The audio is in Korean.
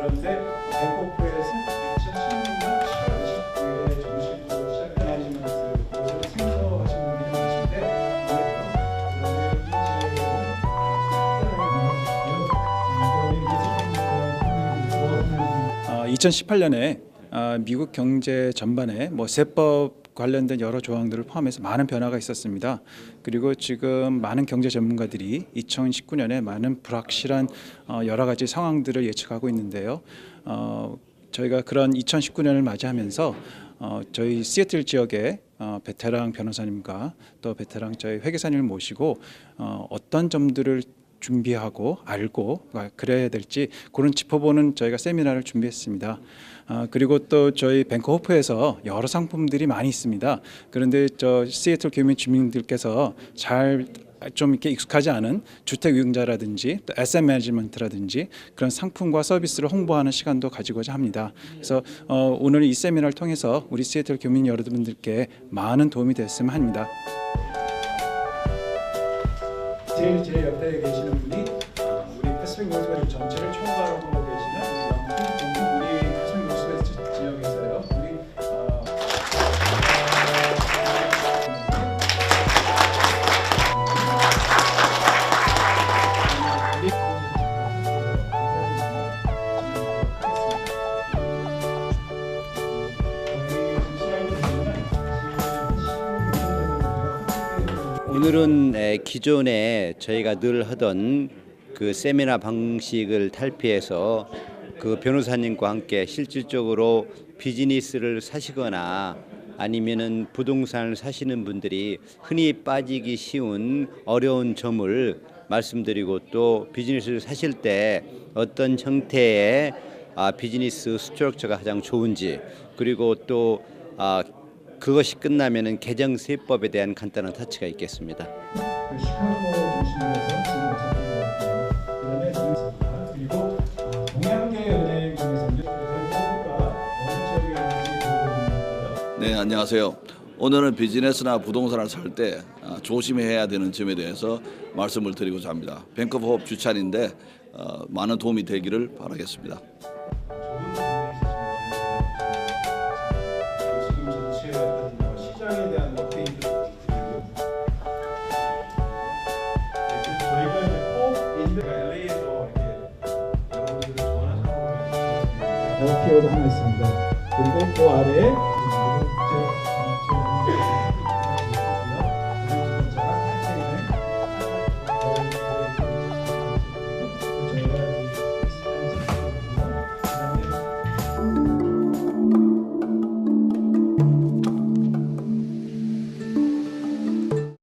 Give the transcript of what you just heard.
그런데 알코프에서 2018년에 아, 아, 미국 경제 전반에 뭐 세법 관련된 여러 조항들을 포함해서 많은 변화가 있었습니다. 그리고 지금 많은 경제 전문가들이 2019년에 많은 불확실한 어, 여러 가지 상황들을 예측하고 있는데요. 어, 저희가 그런 2019년을 맞이하면서 어, 저희 시애틀 지역의 어, 베테랑 변호사님과 또 베테랑 저희 회계사님을 모시고 어, 어떤 점들을 준비하고 알고 그래야 될지 그런 짚어보는 저희가 세미나를 준비했습니다. 아, 그리고 또 저희 뱅커 호프에서 여러 상품들이 많이 있습니다. 그런데 저 시애틀 교민 주민들께서 잘좀 이렇게 익숙하지 않은 주택 유용자라든지 또 에셋 매니지먼트라든지 그런 상품과 서비스를 홍보하는 시간도 가지고자 합니다. 그래서 어, 오늘 이 세미나를 통해서 우리 시애틀 교민 여러분들께 많은 도움이 됐으면 합니다. 제일 제 옆에 계시는 분이 어, 우리 패스픽 노스웨스트 전체를 총괄하고 오늘은 에, 기존에 저희가 늘 하던 그 세미나 방식을 탈피해서 그 변호사님과 함께 실질적으로 비즈니스를 사시거나 아니면은 부동산을 사시는 분들이 흔히 빠지기 쉬운 어려운 점을 말씀드리고 또 비즈니스를 사실 때 어떤 형태의 아, 비즈니스 스트럭처가 가장 좋은지 그리고 또 아, 그것이 끝나면은 개정 세법에 대한 간단한 터치가 있겠습니다. 네, 안녕하세요. 오늘은 비즈니스나 부동산을 살때 아, 조심해야 되는 점에 대해서 말씀을 드리고자 합니다. 뱅크업 주찬인데 어, 많은 도움이 되기를 바라겠습니다. 상황을 LPO도 하나 있습니다. 그리고 그 아래에